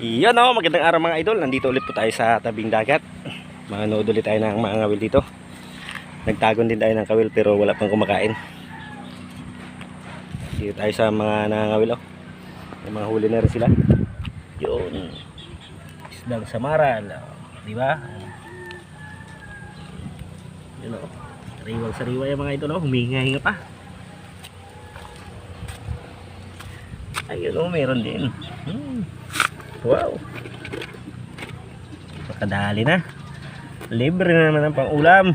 Yan o, magandang araw mga idol. Nandito ulit po tayo sa tabing dagat. Manood ulit tayo ng mga ngawil dito. Nagtagon din tayo ng kawil pero wala pang kumakain. Dito tayo sa mga nangangawil oh. May mga huli na rin sila. Yun. Isdang samaran. oh. Di ba? Yun o. Sariwang sariwa yung mga idol oh. Huminga-hinga pa. Ayun o, meron din. Hmm. Wow. Makadali na. Libre na naman ang pang-ulam.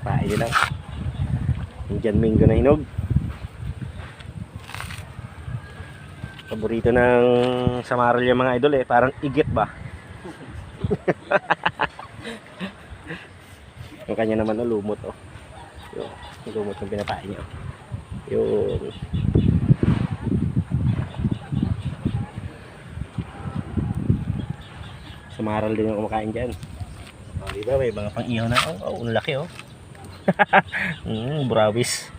Payo lang. Indian mango na hinog. Paborito ng samaral yung mga idol eh. Parang igit ba? yung kanya naman oh, lumot oh. Yung, lumot yung pinapain niya. oh. Yung Sumaral din yung kumakain dyan. Oh, di ba? May mga pang-ihaw na. Oh, oh laki oh. mm, burawis.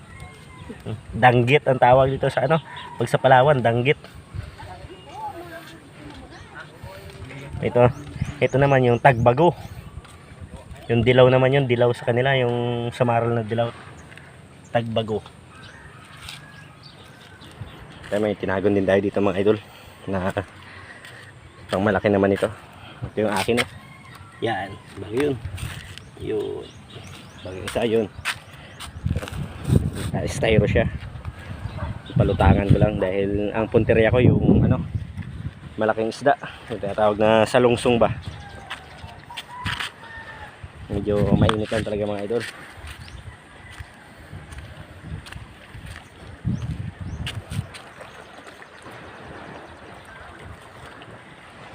Danggit ang tawag dito sa ano. Pag sa Palawan, danggit. Ito, ito naman yung tagbago. Yung dilaw naman yun, dilaw sa kanila, yung samaral na dilaw. Tagbago. Kaya may tinagon din tayo dito mga idol. Na pang malaki naman ito. Ito yung akin oh. Yan, bago yun. Yun. Bago isa yun. Styro siya. Palutangan ko lang dahil ang punteriya ko yung ano, malaking isda. Yung tinatawag na salungsong ba. Medyo mainit lang talaga mga idol.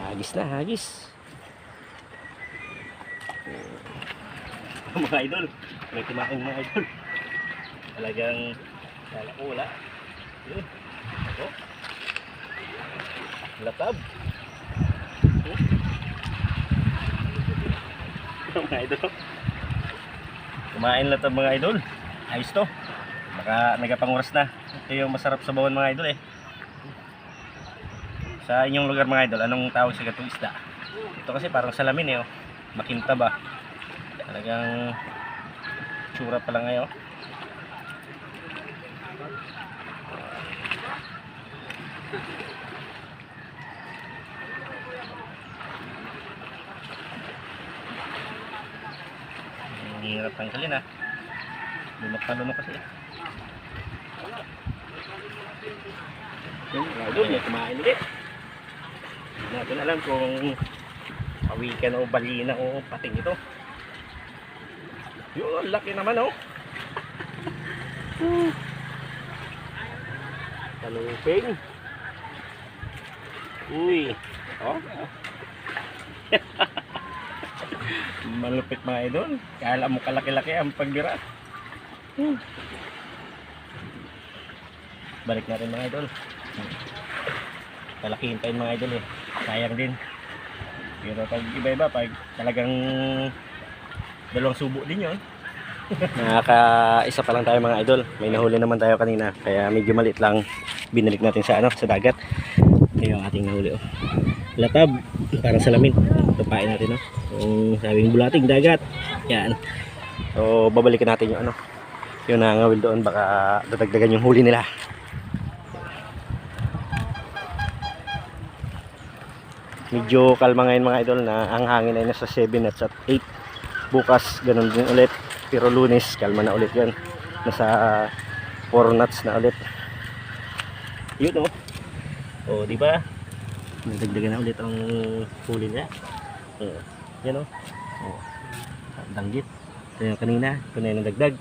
Hagis na, hagis. mga idol, may kumain mga idol. Talagang, kala ko wala. Yun. Ako. Latab. Hmm. mga idol. Kumain latab mga idol. Ayos to. Baka nagapanguras na. Ito yung masarap sa bawan mga idol eh. Sa inyong lugar mga idol, anong tawag sa gatong isda? Ito kasi parang salamin eh oh. Makinta ba? Talagang tsura pa lang ngayon. Ang hirap tanggalin ah. Lunok na lunok kasi. Yung mga idol, may kumain ulit. Hindi natin alam kung pawikan o balina o pating ito. Yun, laki naman oh. Taluping. Uy. Oh. Malupit mga idol. Kala mo kalaki-laki ang pagbira. Hmm. Balik natin mga idol. Palakihin pa yung mga idol eh. Sayang din. Pero pag iba-iba, pag talagang dalawang subo din yun. Nakaka isa pa lang tayo mga idol. May nahuli naman tayo kanina. Kaya medyo maliit lang binalik natin sa ano sa dagat. Ito ating nahuli oh. Latab para salamin. Tupain natin oh. Yung sabing bulating dagat. Yan. So babalikan natin yung ano. Yung nangawil doon baka dadagdagan yung huli nila. Medyo kalma ngayon mga idol na ang hangin ay nasa 7 knots at 8 bukas ganun din ulit. Pero lunes kalma na ulit yan nasa 4 knots na ulit. Yun oh. Oh di ba? Nagdagdagan na ulit ang huli niya. Oh, yan oh. Oh danggit. Ito yung kanina ito na yung nagdagdag